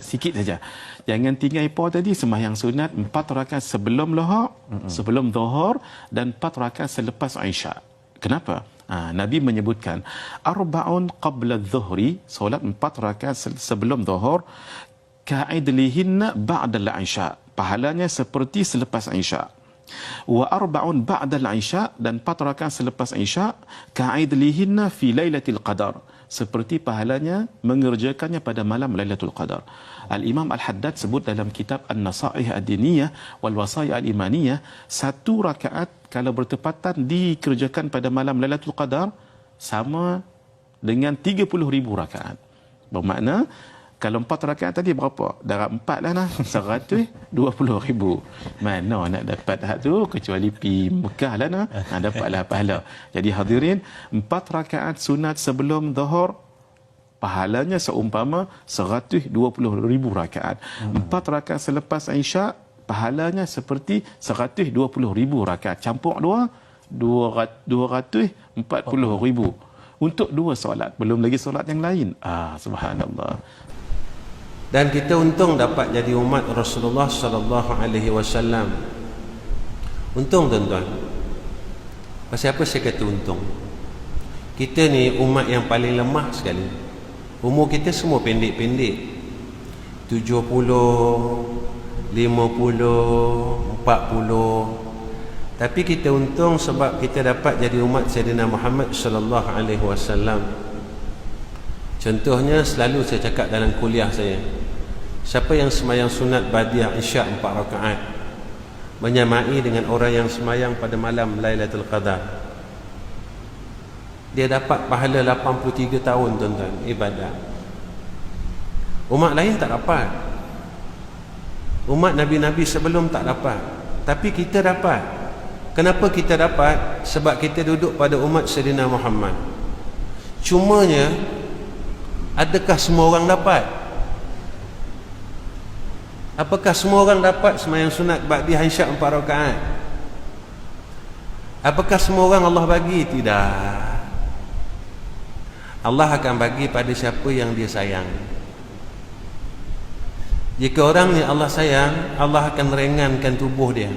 sikit saja. Jangan tinggal ipo tadi sembahyang sunat empat rakaat sebelum mm-hmm. sebelum zuhur dan empat rakaat selepas Aisyah. Kenapa? Ha, Nabi menyebutkan arbaun qabla dhuhri solat empat rakaat se- sebelum zuhur ka'idlihinna ba'da al-isya pahalanya seperti selepas isya wa arba'un ba'da al-isya dan empat rakaat selepas isya ka'idlihinna fi lailatul qadar seperti pahalanya mengerjakannya pada malam Lailatul Qadar. Al-Imam Al-Haddad sebut dalam kitab An-Nasaih Ad-Diniyah wal Wasaya Al-Imaniyah satu rakaat kalau bertepatan dikerjakan pada malam Lailatul Qadar sama dengan 30,000 rakaat. Bermakna kalau empat rakaat tadi berapa? Darab empat lah nah. Seratus dua puluh ribu. Mana nak dapat hak tu kecuali pi Mekah lah nah. Nak dapatlah pahala. Jadi hadirin, empat rakaat sunat sebelum zuhur pahalanya seumpama seratus dua puluh ribu rakaat. Empat rakaat selepas Aisyah pahalanya seperti seratus dua puluh ribu rakaat. Campur dua, dua ratus empat puluh ribu. Untuk dua solat. Belum lagi solat yang lain. Ah, subhanallah. Dan kita untung dapat jadi umat Rasulullah sallallahu alaihi wasallam. Untung tuan-tuan. Pasal apa saya kata untung? Kita ni umat yang paling lemah sekali. Umur kita semua pendek-pendek. 70, 50, 40. Tapi kita untung sebab kita dapat jadi umat Sayyidina Muhammad sallallahu alaihi wasallam. Contohnya selalu saya cakap dalam kuliah saya. Siapa yang semayang sunat badiah isyak empat rakaat menyamai dengan orang yang semayang pada malam Lailatul Qadar. Dia dapat pahala 83 tahun tuan-tuan ibadah. Umat lain tak dapat. Umat Nabi-Nabi sebelum tak dapat. Tapi kita dapat. Kenapa kita dapat? Sebab kita duduk pada umat Sayyidina Muhammad. Cumanya adakah semua orang dapat? Apakah semua orang dapat semayang sunat ba'di haisyak empat rakaat? Apakah semua orang Allah bagi? Tidak. Allah akan bagi pada siapa yang dia sayang. Jika orang ni Allah sayang, Allah akan ringankan tubuh dia.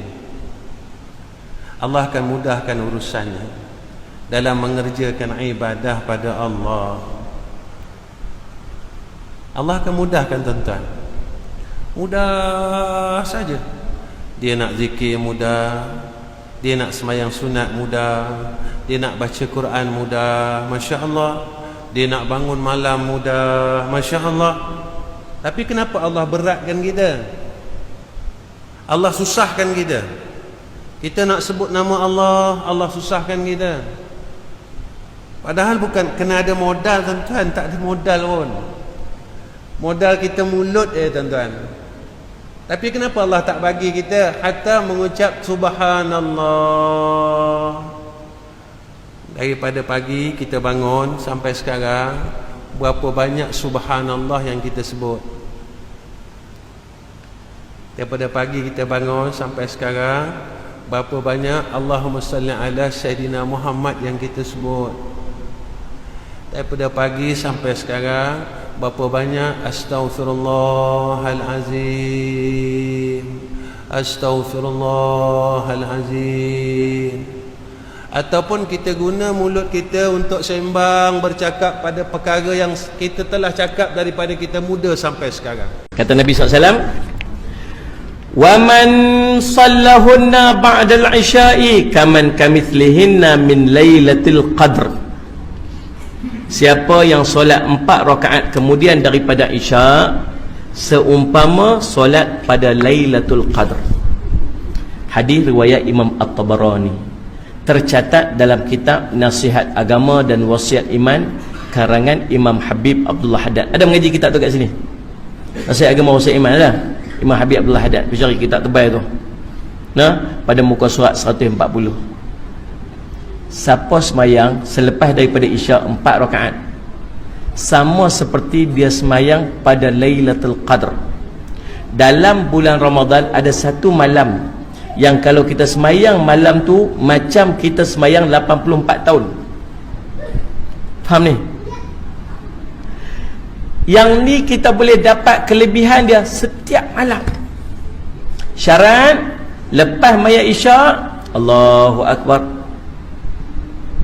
Allah akan mudahkan urusannya dalam mengerjakan ibadah pada Allah. Allah akan mudahkan tuan-tuan. Mudah saja. Dia nak zikir mudah. Dia nak semayang sunat mudah. Dia nak baca Quran mudah. Masya Allah. Dia nak bangun malam mudah. Masya Allah. Tapi kenapa Allah beratkan kita? Allah susahkan kita. Kita nak sebut nama Allah, Allah susahkan kita. Padahal bukan kena ada modal tuan-tuan, tak ada modal pun. Modal kita mulut eh tuan-tuan. Tapi kenapa Allah tak bagi kita hatta mengucap subhanallah. Daripada pagi kita bangun sampai sekarang berapa banyak subhanallah yang kita sebut. Daripada pagi kita bangun sampai sekarang berapa banyak Allahumma salli ala sayyidina Muhammad yang kita sebut. Daripada pagi sampai sekarang berapa banyak? Astaghfirullahalazim. Astaghfirullahalazim. Ataupun kita guna mulut kita untuk sembang bercakap pada perkara yang kita telah cakap daripada kita muda sampai sekarang. Kata Nabi SAW waman sallahunna ba'dal isya'i kaman كَمِثْلِهِنَّ min لَيْلَةِ qadr. Siapa yang solat empat rakaat kemudian daripada Isya seumpama solat pada Lailatul Qadr. Hadis riwayat Imam At-Tabarani. Tercatat dalam kitab Nasihat Agama dan Wasiat Iman karangan Imam Habib Abdullah Haddad. Ada mengaji kitab tu kat sini? Nasihat Agama Wasiat Iman ada? Imam Habib Abdullah Haddad. Cari kitab tebal tu. Nah, pada muka surat 140 siapa semayang selepas daripada isyak empat rakaat sama seperti dia semayang pada Lailatul Qadr dalam bulan Ramadan ada satu malam yang kalau kita semayang malam tu macam kita semayang 84 tahun faham ni Yang ni kita boleh dapat kelebihan dia setiap malam. Syarat lepas mayat isyak Allahu akbar.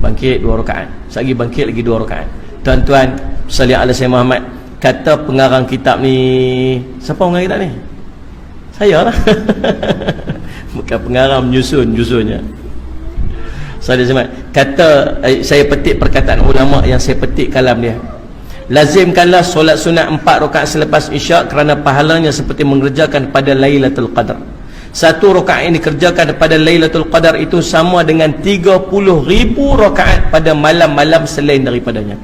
Bangkit dua rakaat. Sagi bangkit lagi dua rakaat. Tuan-tuan, salli ala Sayyidina Muhammad. Kata pengarang kitab ni, siapa pengarang kitab ni? Saya lah. Bukan pengarang menyusun nyusunnya. Salli Muhammad. Kata eh, saya petik perkataan ulama yang saya petik kalam dia. Lazimkanlah solat sunat empat rakaat selepas isyak kerana pahalanya seperti mengerjakan pada Lailatul Qadar. Satu rakaat yang dikerjakan pada Lailatul Qadar itu sama dengan 30 ribu rakaat pada malam-malam selain daripadanya.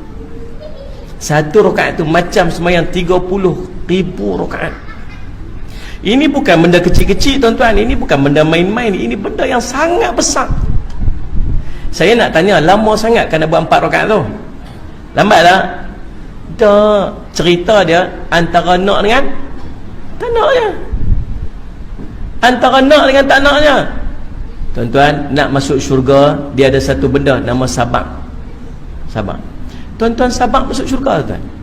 Satu rakaat itu macam semayang 30 ribu rakaat. Ini bukan benda kecil-kecil tuan-tuan. Ini bukan benda main-main. Ini benda yang sangat besar. Saya nak tanya, lama sangat kan buat empat rakaat tu? Lambat tak? Tak. Cerita dia antara nak dengan tak naknya. Antara nak dengan tak naknya. Tuan-tuan, nak masuk syurga, dia ada satu benda nama sabak. Sabak. Tuan-tuan sabak masuk syurga tuan.